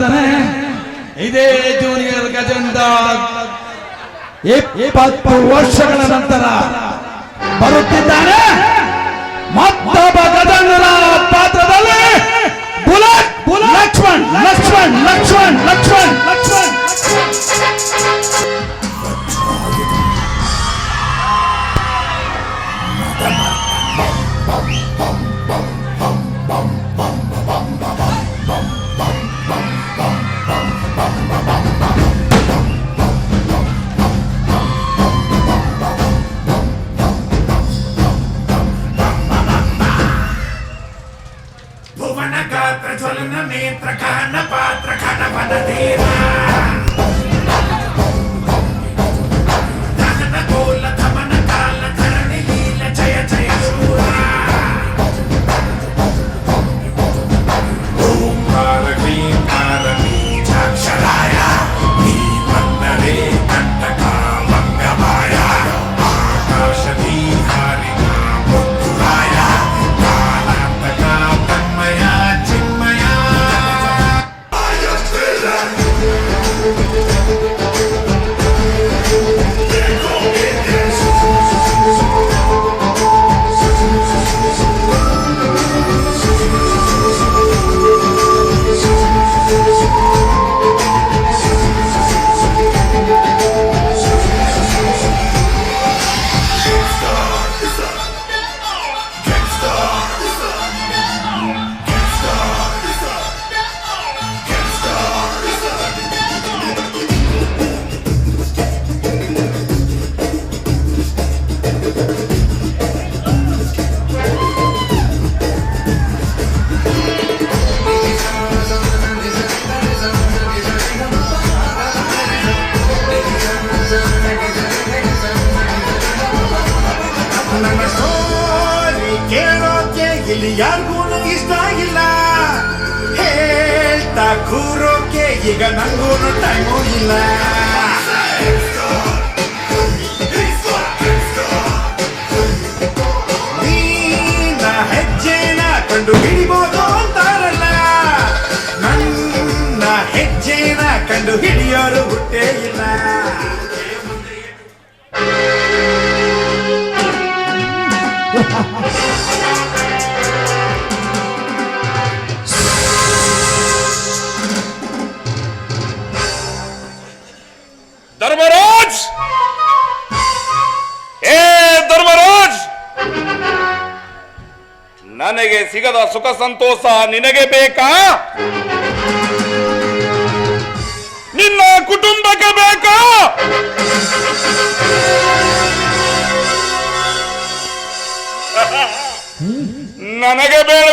ಇದ್ದಾನೆ ಇದೇ ಜೂನಿಯರ್ ಗಜೆಂಡ ಇಪ್ಪತ್ತು ವರ್ಷಗಳ ನಂತರ ಬರುತ್ತಿದ್ದಾನೆ. భువన గాత్ర జ్వలన నేత్ర కాన పాత్ర కన పద దేవా ನನ್ನ ಸ್ಟೋರಿ ಕೇಳೋಕೆ ಇಲ್ಲಿ ಯಾರಿಗೂ ಇಷ್ಟ ಇಲ್ಲ. ಹೇಳ್ತಾ ಕೂರೋಕೆ ಈಗ ನಂಗೂ ಟೈಮು ಇಲ್ಲ. ನನಗೆ ಸಿಗದ ಸುಖ ಸಂತೋಷ ನಿನಗೆ ಬೇಕಾ? ನಿನ್ನ ಕುಟುಂಬಕ್ಕೆ ಬೇಕಾ? ನನಗೆ ಧರ್ಮ